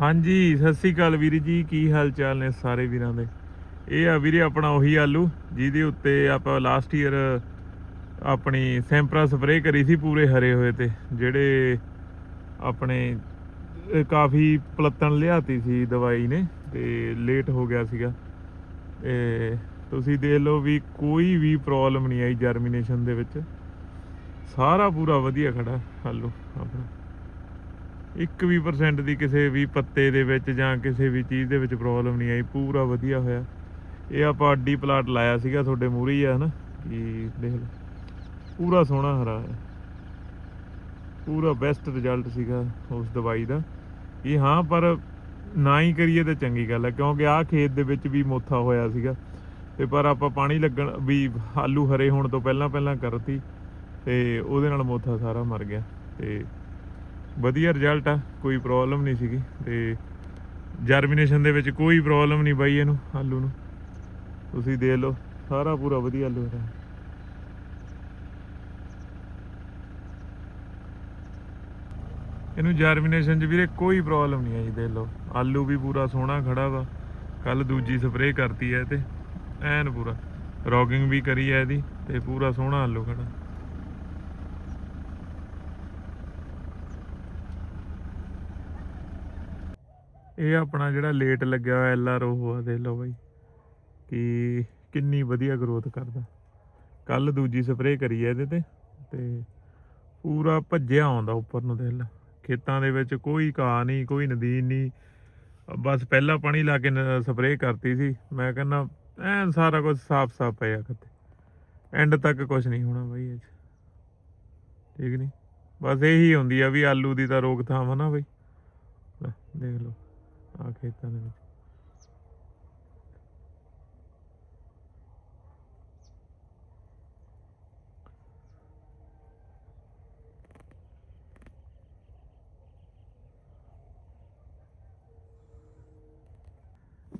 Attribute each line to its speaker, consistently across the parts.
Speaker 1: ਹਾਂਜੀ, ਸਤਿ ਸ੍ਰੀ ਅਕਾਲ ਵੀਰ ਜੀ, ਕੀ ਹਾਲ ਚਾਲ ਨੇ ਸਾਰੇ ਵੀਰਾਂ ਦੇ? ਇਹ ਆ ਵੀਰੇ ਆਪਣਾ ਉਹੀ ਆਲੂ, ਜਿਹਦੇ ਉੱਤੇ ਆਪਾਂ ਲਾਸਟ ਈਅਰ ਆਪਣੀ ਸੈਂਪਰਾ ਸਪਰੇਅ ਕਰੀ ਸੀ ਪੂਰੇ ਹਰੇ ਹੋਏ ਤੇ, ਜਿਹੜੇ ਆਪਣੇ ਕਾਫੀ ਪਲੱਤਣ ਲਿਆਤੀ ਸੀ ਦਵਾਈ ਨੇ, ਤੇ ਲੇਟ ਹੋ ਗਿਆ ਸੀਗਾ। ਤੇ ਤੁਸੀਂ ਦੇਖ ਲਓ ਵੀ ਕੋਈ ਵੀ ਪ੍ਰੋਬਲਮ ਨਹੀਂ ਆਈ ਜਰਮੀਨੇਸ਼ਨ ਦੇ ਵਿੱਚ। ਸਾਰਾ ਪੂਰਾ ਵਧੀਆ ਖੜਾ ਆਲੂ ਆਪਣਾ। ਇੱਕ ਵੀ ਪਰਸੈਂਟ ਦੀ ਕਿਸੇ ਵੀ ਪੱਤੇ ਦੇ ਵਿੱਚ ਜਾਂ ਕਿਸੇ ਵੀ ਚੀਜ਼ ਦੇ ਵਿੱਚ ਪ੍ਰੋਬਲਮ ਨਹੀਂ ਆਈ, ਪੂਰਾ ਵਧੀਆ ਹੋਇਆ। ਇਹ ਆਪਾਂ ਅੱਡੀ ਪਲਾਟ ਲਾਇਆ ਸੀਗਾ ਤੁਹਾਡੇ ਮੂਹਰੇ ਹੀ ਆ, ਹਨਾ? ਕਿ ਦੇਖ ਲਓ। ਪੂਰਾ ਸੋਹਣਾ ਹਰਾ ਹੈ। ਪੂਰਾ ਬੈਸਟ ਰਿਜ਼ਲਟ ਸੀਗਾ ਉਸ ਦਵਾਈ ਦਾ। ਇਹ ਹਾਂ, ਪਰ ਨਾ ਹੀ ਕਰੀਏ ਤਾਂ ਚੰਗੀ ਗੱਲ ਹੈ, ਕਿਉਂਕਿ ਆਹ ਖੇਤ ਦੇ ਵਿੱਚ ਵੀ ਮੋਥਾ ਹੋਇਆ ਸੀਗਾ। ਤੇ ਪਰ ਆਪਾਂ ਪਾਣੀ ਲੱਗਣ, ਵੀ ਆਲੂ ਹਰੇ ਹੋਣ ਤੋਂ ਪਹਿਲਾਂ ਪਹਿਲਾਂ ਕਰਤੀ, ਤੇ ਉਹਦੇ ਨਾਲ ਮੋਥਾ ਸਾਰਾ ਮਰ ਗਿਆ। ਤੇ ਵਧੀਆ ਰਿਜ਼ਲਟ ਆ, ਕੋਈ ਪ੍ਰੋਬਲਮ ਨਹੀਂ ਸੀਗੀ ਤੇ ਜਰਮੀਨੇਸ਼ਨ ਦੇ ਵਿੱਚ ਕੋਈ ਪ੍ਰੋਬਲਮ ਨਹੀਂ ਬਾਈ ਇਹਨੂੰ, ਆਲੂ ਨੂੰ। ਤੁਸੀਂ ਦੇਖ ਲਓ, ਸਾਰਾ ਪੂਰਾ ਵਧੀਆ ਆਲੂ ਹੈ ਇਹਨੂੰ ਜਰਮੀਨੇਸ਼ਨ 'ਚ ਵੀਰੇ ਕੋਈ ਪ੍ਰੋਬਲਮ ਨਹੀਂ ਆਈ, ਦੇਖ ਲਓ। ਆਲੂ ਵੀ ਪੂਰਾ ਸੋਹਣਾ ਖੜਾ ਵਾ। ਕੱਲ ਦੂਜੀ ਸਪਰੇਅ ਕਰਤੀ ਹੈ ਤੇ ਐਨ ਪੂਰਾ। ਰੋਗਿੰਗ ਵੀ ਕਰੀ ਹੈ ਇਹਦੀ ਤੇ ਪੂਰਾ ਸੋਹਣਾ ਆਲੂ ਖੜਾ। ਇਹ ਆਪਣਾ ਜਿਹੜਾ ਲੇਟ ਲੱਗਿਆ ਹੋਇਆ ਐਲ ਆਰ ਉਹ ਆ, ਦੇਖ ਲਓ ਬਾਈ। ਕਿ ਕਿੰਨੀ ਵਧੀਆ ਗਰੋਥ ਕਰਦਾ। ਕੱਲ ਦੂਜੀ ਸਪਰੇਅ ਕਰੀ ਹੈ ਇਹਦੇ ਤੇ ਤੇ ਪੂਰਾ ਭੱਜਿਆ ਆਉਂਦਾ ਉੱਪਰ ਨੂੰ, ਦੇਖ ਲਓ ਖੇਤਾਂ ਦੇ ਵਿੱਚ ਕੋਈ ਘਾਹ ਨਹੀਂ, ਕੋਈ ਨਦੀਨ ਨਹੀਂ। ਬਸ ਪਹਿਲਾਂ ਪਾਣੀ ਲਾ ਕੇ ਸਪਰੇਅ ਕਰਤੀ ਸੀ। ਮੈਂ ਕਹਿੰਦਾ, ਐਨ ਸਾਰਾ ਕੁਝ ਸਾਫ਼-ਸਾਫ਼ ਪਿਆ ਕਿਤੇ ਐਂਡ ਤੱਕ ਕੁਝ ਨਹੀਂ ਹੋਣਾ ਬਾਈ ਅੱਜ ਠੀਕ ਨਹੀਂ ਬਸ ਇਹੀ ਹੁੰਦੀ ਆ ਵੀ ਆਲੂ ਦੀ ਤਾਂ ਰੋਕਥਾਮ ਆ ਨਾ ਬਈ। ਦੇਖ ਲਓ। ਆ ਖੇਤਾਂ ਦੇ ਵਿੱਚ।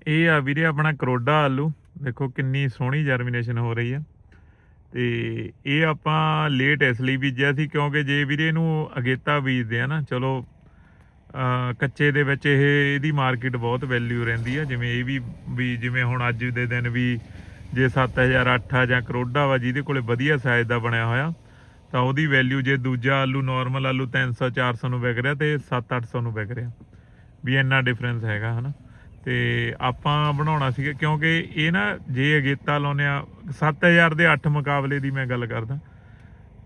Speaker 1: ਇਹ ਆ ਵੀਰੇ ਆਪਣਾ ਕਰੋਡਾ ਆਲੂ। ਦੇਖੋ ਕਿੰਨੀ ਸੋਹਣੀ ਜਰਮੀਨੇਸ਼ਨ ਹੋ ਰਹੀ ਆ। ਤੇ ਇਹ ਆਪਾਂ ਲੇਟ ਇਸ ਲਈ ਬੀਜਿਆ ਸੀ ਕਿਉਂਕਿ ਜੇ ਵੀਰੇ ਇਹਨੂੰ ਅਗੇਤਾ ਬੀਜਦੇ ਆ ਨਾ, ਚਲੋ ਕੱਚੇ ਦੇ ਵਿੱਚ ਇਹ, ਇਹਦੀ ਮਾਰਕੀਟ ਬਹੁਤ ਵੈਲਿਊ ਰਹਿੰਦੀ ਆ। ਜਿਵੇਂ ਇਹ ਵੀ ਵੀ ਜਿਵੇਂ ਹੁਣ ਅੱਜ ਦੇ ਦਿਨ ਵੀ ਜੇ 7000 8 ਜਾਂ ਕਰੋੜਾ ਵਾ, ਜਿਹਦੇ ਕੋਲੇ ਵਧੀਆ ਸਾਈਜ਼ ਦਾ ਬਣਿਆ ਹੋਇਆ, ਤਾਂ ਉਹਦੀ ਵੈਲਿਊ ਜੇ ਦੂਜਾ ਆਲੂ ਨਾਰਮਲ ਆਲੂ 300 400 ਨੂੰ ਵਿਕ ਰਿਹਾ ਤੇ 7 800 ਨੂੰ ਵਿਕ ਰਿਹਾ। ਵੀ ਇੰਨਾ ਡਿਫਰੈਂਸ ਹੈਗਾ, ਹਨਾ? ਤੇ ਆਪਾਂ ਬਣਾਉਣਾ ਸੀਗਾ, ਕਿਉਂਕਿ ਇਹ ਨਾ ਜੇ ਅਗੇਤਾ ਲਾਉਨੇ ਆ 7000 ਦੇ 8 ਮੁਕਾਬਲੇ ਦੀ ਮੈਂ ਗੱਲ ਕਰਦਾ।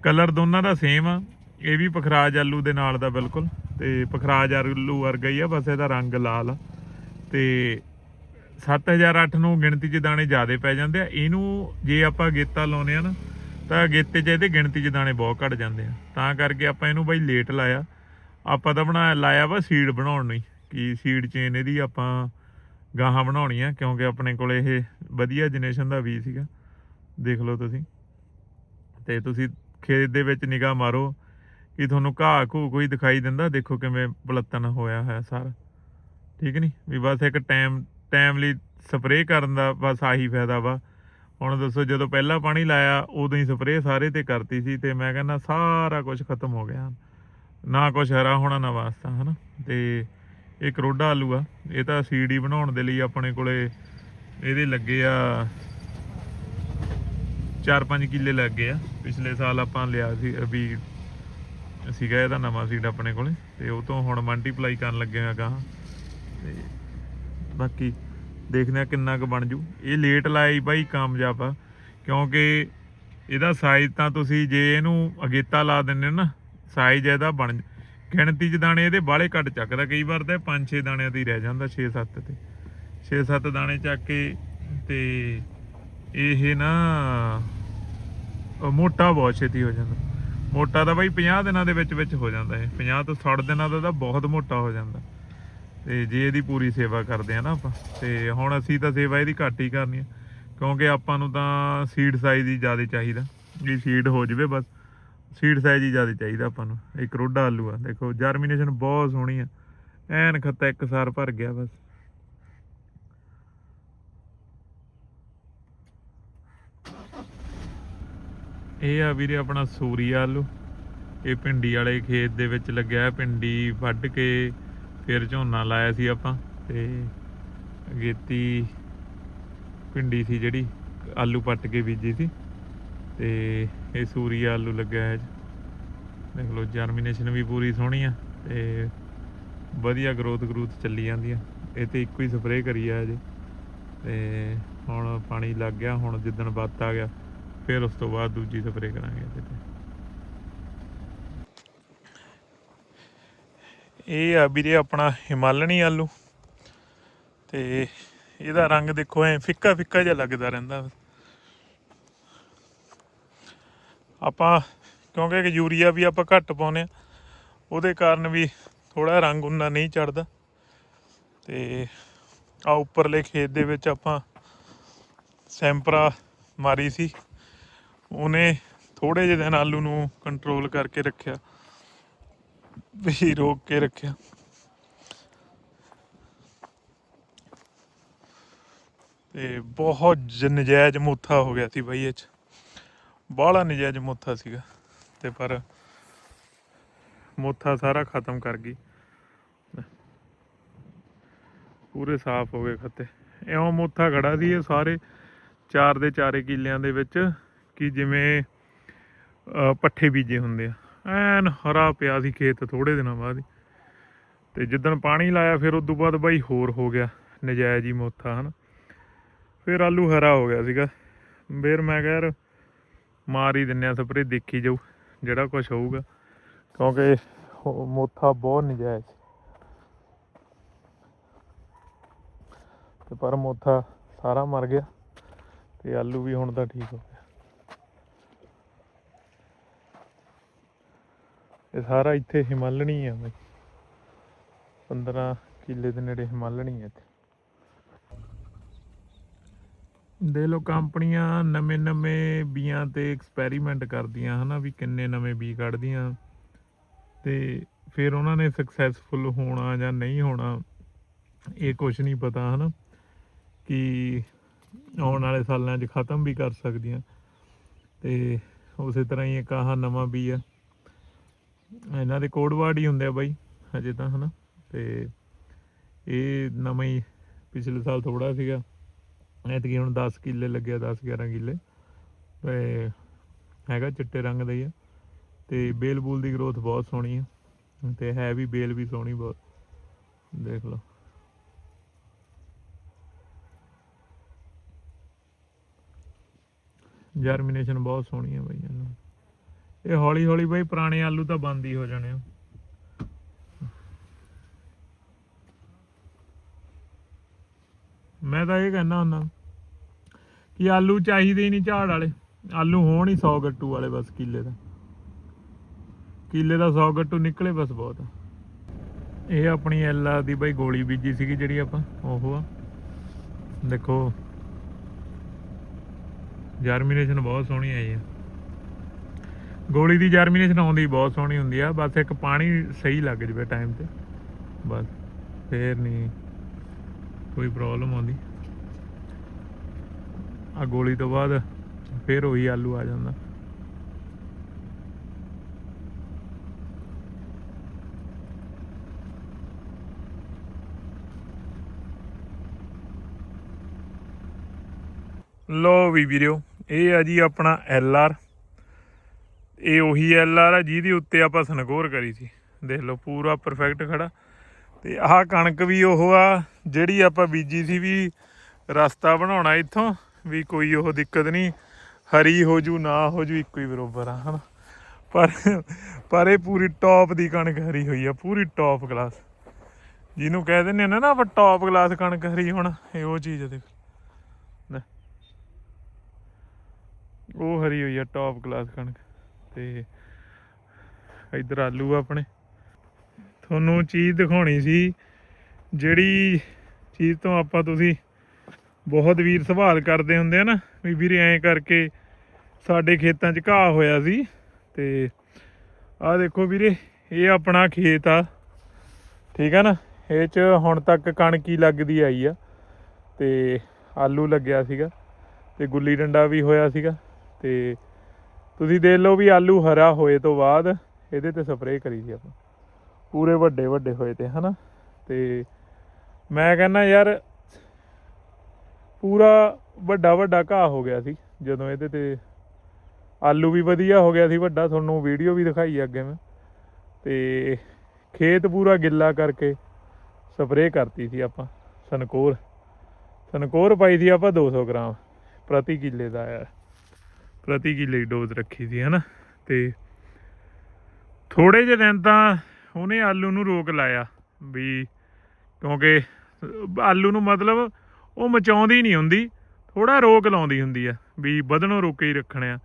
Speaker 1: ਕਲਰ ਦੋਨਾਂ ਦਾ ਸੇਮ ਆ ਇਹ ਵੀ ਪਖਰਾਜ ਆਲੂ ਦੇ ਨਾਲ ਦਾ ਬਿਲਕੁਲ, ਤੇ ਪਖਰਾਜ ਆਲੂ ਵਰਗਾ ਹੀ ਆ, ਬਸ ਇਹਦਾ ਰੰਗ ਲਾਲ ਆ। ਤੇ 7008 ਨੂੰ ਗਿਣਤੀ 'ਚ ਦਾਣੇ ਜ਼ਿਆਦੇ ਪੈ ਜਾਂਦੇ ਆ। ਇਹਨੂੰ ਜੇ ਆਪਾਂ ਗੇਤਾ ਲਾਉਨੇ ਆ ਨਾ, ਤਾਂ ਗੇਤੇ 'ਚ ਇਹਦੇ ਗਿਣਤੀ 'ਚ ਦਾਣੇ ਬਹੁਤ ਘਟ ਜਾਂਦੇ ਆ। ਤਾਂ ਕਰਕੇ ਆਪਾਂ ਇਹਨੂੰ ਬਾਈ ਲੇਟ ਲਾਇਆ। ਆਪਾਂ ਤਾਂ ਬਣਾ, ਲਾਇਆ ਵਾ ਸੀਡ ਬਣਾਉਣ ਨੂੰ ਹੀ, ਕਿ ਸੀਡ ਚੇਨ ਇਹਦੀ ਆਪਾਂ ਗਾਹਾਂ ਬਣਾਉਣੀ ਆ, ਕਿਉਂਕਿ ਆਪਣੇ ਕੋਲ ਇਹ ਵਧੀਆ ਜਨਰੇਸ਼ਨ ਦਾ ਬੀਜ ਸੀਗਾ। ਦੇਖ ਲਓ ਤੁਸੀਂ। ਤੇ ਤੁਸੀਂ ਖੇਤ ਦੇ ਵਿੱਚ ਨਿਗਾਹ ਮਾਰੋ। ਕਿ ਤੁਹਾਨੂੰ ਘਾਹ ਘੂ ਕੋਈ ਦਿਖਾਈ ਦਿੰਦਾ? ਦੇਖੋ ਕਿਵੇਂ ਪਲੱਤਣ ਹੋਇਆ ਹੋਇਆ ਸਾਰਾ। ਠੀਕ ਨਹੀਂ ਵੀ ਬਸ ਇੱਕ ਟਾਈਮ ਟਾਈਮਲੀ ਸਪਰੇਅ ਕਰਨ ਦਾ ਬਸ ਆਹੀ ਫਾਇਦਾ ਵਾ। ਹੁਣ ਦੱਸੋ, ਜਦੋਂ ਪਹਿਲਾਂ ਪਾਣੀ ਲਾਇਆ, ਉਦੋਂ ਹੀ ਸਪਰੇਅ ਸਾਰੇ ਤੇ ਕਰਤੀ ਸੀ ਤੇ ਮੈਂ ਕਹਿੰਦਾ ਸਾਰਾ ਕੁਝ ਖਤਮ ਹੋ ਗਿਆ। ਨਾ ਕੁਝ ਹਰਾ ਹੋਣਾ, ਨਾ ਵਾਸਤਾ, ਹਨਾ? ਤੇ ਇਹ ਕਰੋਡਾ ਆਲੂ ਆ। ਇਹ ਤਾਂ ਸੀਡੀ ਬਣਾਉਣ ਦੇ ਲਈ ਆਪਣੇ ਕੋਲੇ ਇਹਦੇ ਲੱਗੇ ਆ 4-5 ਕਿੱਲੇ ਲੱਗੇ ਆ। ਪਿਛਲੇ ਸਾਲ ਆਪਾਂ ਲਿਆ ਸੀ, ਵੀ ਸੀਗਾ ਇਹਦਾ ਨਵਾਂ ਸੀਡ ਆਪਣੇ ਕੋਲੇ, ਤੇ ਉਹ ਤੋਂ ਹੁਣ ਮਲਟੀਪਲਾਈ ਕਰਨ ਲੱਗੇ ਆ ਗਾਹਾਂ ਤੇ ਬਾਕੀ ਦੇਖਦੇ ਆ ਕਿੰਨਾ ਕੁ ਬਣ ਜੂ। ਇਹ ਲੇਟ ਲਾਈ ਬਾਈ ਕਾਮਯਾਬ ਆ, ਕਿਉਂਕਿ ਇਹਦਾ ਸਾਈਜ਼ ਤਾਂ ਤੁਸੀਂ ਜੇ ਇਹਨੂੰ ਅਗੇਤਾ ਲਾ ਦਿੰਦੇ ਹੋ ਨਾ ਸਾਈਜ਼ ਇਹਦਾ ਬਣ ਗਿਣਤੀ ਚ ਦਾਣੇ ਇਹਦੇ ਬਾਲੇ ਘੱਟ ਚੱਕਦਾ, ਕਈ ਵਾਰ ਤਾਂ 5-6 ਦਾਣਿਆਂ ਤੇ ਹੀ ਰਹਿ ਜਾਂਦਾ 6-7 ਤੇ। 6-7 ਦਾਣੇ ਚੱਕ ਕੇ ਤੇ ਇਹ ਨਾ ਮੋਟਾ ਬਹੁਤ ਛੇਤੀ ਹੋ ਜਾਂਦਾ। ਮੋਟਾ ਤਾਂ ਬਾਈ 50 ਦਿਨਾਂ ਦੇ ਵਿੱਚ ਵਿੱਚ ਹੋ ਜਾਂਦਾ ਇਹ। 50 ਤੋਂ 60 ਦਿਨਾਂ ਦਾ ਤਾਂ ਬਹੁਤ ਮੋਟਾ ਹੋ ਜਾਂਦਾ। ਤੇ ਜੇ ਇਹਦੀ ਪੂਰੀ ਸੇਵਾ ਕਰਦੇ ਆ ਨਾ ਆਪਾਂ, ਤੇ ਹੁਣ ਅਸੀਂ ਤਾਂ ਸੇਵਾ ਇਹਦੀ ਘੱਟ ਹੀ ਕਰਨੀ ਆ। ਕਿਉਂਕਿ ਆਪਾਂ ਨੂੰ ਤਾਂ ਸੀਡ ਸਾਈਜ਼ ਹੀ ਜ਼ਿਆਦਾ ਚਾਹੀਦਾ। ਜੇ ਸੀਡ ਹੋ ਜਵੇ ਬਸ ਸੀਡ ਸਾਈਜ਼ ਹੀ ਜ਼ਿਆਦਾ ਚਾਹੀਦਾ ਆਪਾਂ ਨੂੰ। ਇੱਕ ਕਰੋਡਾ ਆਲੂ ਆ। ਦੇਖੋ ਜਰਮੀਨੇਸ਼ਨ ਬਹੁਤ ਸੋਹਣੀ ਆ। ਐਨ ਖੱਤਾ ਇੱਕ ਸਾਰ ਭਰ ਗਿਆ ਬਸ। ਇਹ ਆ ਵੀਰੇ ਆਪਣਾ ਸੂਰੀ ਆਲੂ। ਇਹ ਭਿੰਡੀ ਵਾਲੇ ਖੇਤ ਦੇ ਵਿੱਚ ਲੱਗਿਆ ਹੈ। ਭਿੰਡੀ ਵੱਢ ਕੇ ਫਿਰ ਝੋਨਾ ਲਾਇਆ ਸੀ ਆਪਾਂ ਤੇ ਅਗੇਤੀ ਪਿੰਡੀ ਸੀ ਜਿਹੜੀ ਆਲੂ ਪੱਟ ਕੇ ਬੀਜੀ ਸੀ ਤੇ ਇਹ ਸੂਰੀ ਆਲੂ ਲੱਗਿਆ ਹੈ ਜੀ। ਦੇਖ ਲਓ ਜਰਮੀਨੇਸ਼ਨ ਵੀ ਪੂਰੀ ਸੋਹਣੀ ਆ ਤੇ ਵਧੀਆ ਗਰੋਥ ਗਰੂਥ ਚੱਲੀ ਜਾਂਦੀ ਆ। ਇਹ ਤੇ ਇੱਕੋ ਹੀ ਸਪਰੇਅ ਕਰੀ ਆ ਅਜੇ ਤੇ ਹੁਣ ਪਾਣੀ ਲੱਗ ਗਿਆ, ਹੁਣ ਜਿੱਦਣ ਬੱਤ ਆ ਗਿਆ। ਫਿਰ ਉਸ ਤੋਂ ਬਾਅਦ ਦੂਜੀ ਸਪਰੇਅ ਕਰਾਂਗੇ ਇਹਦੇ ਤੇ। ਇਹ ਆ ਵੀਰੇ ਆਪਣਾ ਹਿਮਾਲਣੀ ਆਲੂ। ਤੇ ਇਹਦਾ ਰੰਗ ਦੇਖੋ ਐ ਫਿੱਕਾ ਫਿੱਕਾ ਜਿਹਾ ਲੱਗਦਾ ਰਹਿੰਦਾ। ਆਪਾਂ ਕਿਉਂਕਿ ਯੂਰੀਆ ਵੀ ਆਪਾਂ ਘੱਟ ਪਾਉਨੇ ਆ, ਉਹਦੇ ਕਾਰਨ ਵੀ ਥੋੜਾ ਰੰਗ ਉਨਾ ਨਹੀਂ ਚੜਦਾ ਤੇ ਆ ਉੱਪਰਲੇ ਖੇਤ ਦੇ ਵਿੱਚ ਆਪਾਂ ਸੈਂਪਰਾ ਮਾਰੀ ਸੀ। ਉਹਨੇ ਥੋੜੇ ਜਿਹੇ ਦਿਨ ਆਲੂ ਨੂੰ ਕੰਟਰੋਲ ਕਰਕੇ ਰੱਖਿਆ। ਵੀ ਰੋਕ ਕੇ ਰੱਖਿਆ। ਤੇ ਬਹੁਤ ਨਜਾਇਜ਼ ਮੁੱਥਾ ਹੋ ਗਿਆ ਸੀ ਬਾਈ ਇਹ ਚ। ਬਾਹਲਾ ਨਜਾਇਜ਼ ਮੋਥਾ ਸੀਗਾ। ਤੇ ਪਰ ਮੁੱਥਾ ਸਾਰਾ ਖਤਮ ਕਰ ਗਈ। ਪੂਰੇ ਸਾਫ਼ ਹੋ ਗਏ ਖੱਤੇ। ਇਉਂ ਮੋਥਾ ਖੜਾ ਸੀ ਇਹ ਸਾਰੇ ਚਾਰ ਦੇ ਚਾਰੇ ਕਿੱਲਿਆਂ ਦੇ ਵਿੱਚ। ਕਿ ਜਿਵੇਂ ਪੱਠੇ ਬੀਜੇ ਹੁੰਦੇ ਆ। ਐਨ ਹਰਾ ਪਿਆ ਸੀ ਖੇਤ ਥੋੜੇ ਦਿਨਾਂ ਬਾਅਦ ਹੀ। ਤੇ ਜਿੱਦਣ ਪਾਣੀ ਲਾਇਆ, ਫਿਰ ਉਸ ਤੋਂ ਬਾਅਦ ਬਾਈ ਹੋਰ ਹੋ ਗਿਆ, ਨਜਾਇਜ਼ ਹੀ ਮੁੱਥਾ ਹਨ। ਫਿਰ ਆਲੂ ਹਰਾ ਹੋ ਗਿਆ ਸੀਗਾ। ਫਿਰ ਮੈਂ ਕਿਹਾ, ਯਾਰ, ਮਾਰ ਹੀ ਦਿੰਨੇ ਆ ਸਪਰੇ ਦੇਖੀ ਜਾਊ, ਜਿਹੜਾ ਕੁਝ ਹੋਊਗਾ। ਕਿਉਂਕਿ ਮੋਥਾ ਬਹੁਤ ਨਜਾਇਜ਼ ਸੀ। ਤੇ ਪਰ ਮੋਥਾ ਸਾਰਾ ਮਰ ਗਿਆ। ਤੇ ਆਲੂ ਵੀ ਹੁਣ ਤਾਂ ਠੀਕ ਹੋ ਇਹ ਸਾਰਾ ਇੱਥੇ ਹਿਮਾਲਣੀ ਆ ਬਈ। 15 ਕਿੱਲੇ ਦੇ ਨੇੜੇ ਹਿਮਾਲਣੀ ਹੈ ਇੱਥੇ। ਦੇ ਲੋ ਕੰਪਨੀਆਂ ਨਵੇਂ ਨਵੇਂ ਬੀਆਂ ਤੇ ਐਕਸਪੈਰੀਮੈਂਟ ਕਰਦੀਆਂ, ਹਨਾ ਵੀ ਕਿੰਨੇ ਨਵੇਂ ਬੀ ਕੱਢਦੀਆਂ। ਤੇ ਫਿਰ ਉਹਨਾਂ ਨੇ ਸਕਸੈਸਫੁਲ ਹੋਣਾ ਜਾਂ ਨਹੀਂ ਹੋਣਾ, ਇਹ ਕੁਝ ਨਹੀਂ ਪਤਾ, ਹਨਾ। ਕਿ ਆਉਣ ਵਾਲੇ ਸਾਲਾਂ 'ਚ ਖਤਮ ਵੀ ਕਰ ਸਕਦੀਆਂ। ਤੇ ਉਸੇ ਤਰ੍ਹਾਂ ਹੀ ਇੱਕ ਆਹ ਨਵਾਂ ਬੀ ਆ। ਇਹਨਾਂ ਦੇ ਕੋਡ ਵਰਡ ਹੀ ਹੁੰਦੇ ਆ ਬਾਈ, ਹਜੇ ਤਾਂ, ਹਨਾ? ਤੇ ਇਹ ਨਵਾਂ ਹੀ ਪਿਛਲੇ ਸਾਲ ਥੋੜਾ ਸੀਗਾ। ਐਤਕੀ ਹੁਣ 10 ਕਿੱਲੇ ਲੱਗਿਆ 10 11 ਕਿੱਲੇ। ਤੇ ਹੈਗਾ ਚਿੱਟੇ ਰੰਗ ਦਾ ਹੀ ਆ। ਤੇ ਬੇਲ ਬੂਲ ਦੀ ਗਰੋਥ ਬਹੁਤ ਸੋਹਣੀ ਆ। ਤੇ ਹੈ ਵੀ, ਬੇਲ ਵੀ ਸੋਹਣੀ ਬਹੁਤ। ਦੇਖ ਲਓ। ਜਰਮੀਨੇਸ਼ਨ ਬਹੁਤ ਸੋਹਣੀ ਹੈ ਬਈ, ਇਹਨਾਂ। ਇਹ ਹੌਲੀ ਹੌਲੀ ਬਈ ਪੁਰਾਣੇ ਆਲੂ ਤਾਂ ਬੰਦ ਹੀ ਹੋ ਜਾਣੇ ਆ। ਮੈਂ ਤਾਂ ਇਹ ਕਹਿੰਦਾ ਹੁੰਦਾ ਕਿ ਆਲੂ ਚਾਹੀਦੇ ਹੀ ਨਹੀਂ ਝਾੜ ਵਾਲੇ। ਆਲੂ ਹੋਣ ਹੀ 100 ਗੱਟੂ ਵਾਲੇ ਬਸ ਕਿੱਲੇ ਦਾ। ਕਿੱਲੇ ਦਾ 100 ਗੱਟੂ ਨਿਕਲੇ ਬਸ ਬਹੁਤ। ਆ ਇਹ ਆਪਣੀ ਐਲਾ ਦੀ ਬਾਈ ਗੋਲੀ ਬੀਜੀ ਸੀਗੀ ਜਿਹੜੀ ਆਪਾਂ, ਉਹ ਆ। ਦੇਖੋ ਜਰਮੀਨੇਸ਼ਨ ਬਹੁਤ ਸੋਹਣੀ ਆਈ ਆ। ਗੋਲੀ ਦੀ ਜਰਮੀਨੇਸ਼ਨ ਆਉਂਦੀ ਬਹੁਤ ਸੋਹਣੀ ਹੁੰਦੀ ਆ, ਬਸ ਇੱਕ ਪਾਣੀ ਸਹੀ ਲੱਗ ਜਵੇ ਟਾਈਮ ਤੇ। ਬਸ, ਫੇਰ ਨਹੀਂ ਕੋਈ ਪ੍ਰੋਬਲਮ ਆਉਂਦੀ। ਆ ਗੋਲੀ ਤੋਂ ਬਾਅਦ ਫੇਰ ਉਹੀ ਆਲੂ ਆ ਜਾਂਦਾ। ਲੋ ਵੀ ਵੀਰਿਓ ਇਹ ਆ ਜੀ ਆਪਣਾ ਐਲ ਆਰ ਇਹ ਉਹੀ ਐਲ ਆਰ ਆ, ਜਿਹਦੇ ਉੱਤੇ ਆਪਾਂ ਸਨਕੋਰ ਕਰੀ ਸੀ। ਦੇਖ ਲਓ, ਪੂਰਾ ਪਰਫੈਕਟ ਖੜਾ। ਤੇ ਆਹ ਕਣਕ ਵੀ ਉਹ ਆ, ਜਿਹੜੀ ਆਪਾਂ ਬੀਜੀ ਸੀ ਵੀ ਰਸਤਾ ਬਣਾਉਣਾ ਇੱਥੋਂ, ਵੀ ਕੋਈ ਉਹ ਦਿੱਕਤ ਨਹੀਂ, ਹਰੀ ਹੋ ਜੂ, ਨਾ ਹੋ ਜੂ, ਇੱਕੋ ਹੀ ਬਰੋਬਰ ਆ, ਹਨਾ। ਪਰ ਪਰ ਇਹ ਪੂਰੀ ਟੌਪ ਦੀ ਕਣਕ ਹਰੀ ਹੋਈ ਆ, ਪੂਰੀ ਟੌਪ ਕਲਾਸ ਜਿਹਨੂੰ ਕਹਿ ਦਿੰਦੇ ਨੇ ਨਾ, ਆਪਾਂ ਟੌਪ ਕਲਾਸ ਕਣਕ ਹਰੀ ਹੁਣ, ਇਹ ਉਹ ਚੀਜ਼ ਆ ਦੇਖ। ਉਹ ਹਰੀ ਹੋਈ ਆ ਟੌਪ ਕਲਾਸ ਕਣਕ। ਤੇ ਇਧਰ ਆਲੂ ਆ ਆਪਣੇ। ਤੁਹਾਨੂੰ ਚੀਜ਼ ਦਿਖਾਉਣੀ ਸੀ, ਜਿਹੜੀ ਚੀਜ਼ ਤੋਂ ਆਪਾਂ ਤੁਸੀਂ ਬਹੁਤ ਵੀਰ ਸਵਾਲ ਕਰਦੇ ਹੁੰਦੇ ਆ ਨਾ, ਵੀ ਵੀਰੇ ਐਂ ਕਰਕੇ ਸਾਡੇ ਖੇਤਾਂ 'ਚ ਘਾਹ ਹੋਇਆ ਸੀ ਤੇ ਆਹ ਦੇਖੋ ਵੀਰੇ, ਇਹ ਆਪਣਾ ਖੇਤ ਆ। ਠੀਕ ਆ ਨਾ, ਇਹ 'ਚ ਹੁਣ ਤੱਕ ਕਣਕ ਹੀ ਲੱਗਦੀ ਆਈ ਆ ਤੇ ਆਲੂ ਲੱਗਿਆ ਸੀਗਾ ਤੇ ਗੁੱਲੀ ਡੰਡਾ ਵੀ ਹੋਇਆ ਸੀਗਾ ਤੇ ਤੁਸੀਂ ਦੇਖ ਲਓ ਵੀ ਆਲੂ ਹਰਾ ਹੋਏ ਤੋਂ ਬਾਅਦ ਇਹਦੇ ਤੇ ਸਪਰੇਅ ਕਰੀ ਸੀ ਆਪਾਂ। ਪੂਰੇ ਵੱਡੇ ਵੱਡੇ ਹੋਏ ਤੇ, ਹਨਾ? ਤੇ ਮੈਂ ਕਹਿੰਦਾ ਯਾਰ, ਪੂਰਾ ਵੱਡਾ ਵੱਡਾ ਘਾਹ ਹੋ ਗਿਆ ਸੀ, ਜਦੋਂ ਇਹਦੇ ਤੇ ਆਲੂ ਵੀ ਵਧੀਆ ਹੋ ਗਿਆ ਸੀ, ਵੱਡਾ। ਤੁਹਾਨੂੰ ਵੀਡੀਓ ਵੀ ਦਿਖਾਈ ਅੱਗੇ ਮੈਂ। ਤੇ ਖੇਤ ਪੂਰਾ ਗਿੱਲਾ ਕਰਕੇ ਸਪਰੇਅ ਕਰਤੀ ਸੀ ਆਪਾਂ, ਸਨਕੋਰ। ਸਨਕੋਰ ਪਾਈ ਸੀ ਆਪਾਂ 200 ਗ੍ਰਾਮ ਪ੍ਰਤੀ ਕਿੱਲੇ ਦਾ ਯਾਰ। ਪ੍ਰਤੀ ਕਿੱਲੇ ਦੀ ਡੋਜ਼ ਰੱਖੀ ਸੀ, ਹਨਾ? ਤੇ ਥੋੜੇ ਜਿਹੇ ਦਿਨ ਤਾਂ ਉਹਨੇ ਆਲੂ ਨੂੰ ਰੋਕ ਲਾਇਆ ਵੀ ਕਿਉਂਕਿ ਆਲੂ ਨੂੰ ਮਤਲਬ ਉਹ ਮਚਾਉਂਦੀ ਨਹੀਂ ਹੁੰਦੀ ਥੋੜਾ ਰੋਕ ਲਾਉਂਦੀ ਹੁੰਦੀ ਆ ਵੀ ਵਧਣੋਂ ਰੋਕੇ ਹੀ ਰੱਖਣੇ ਆ।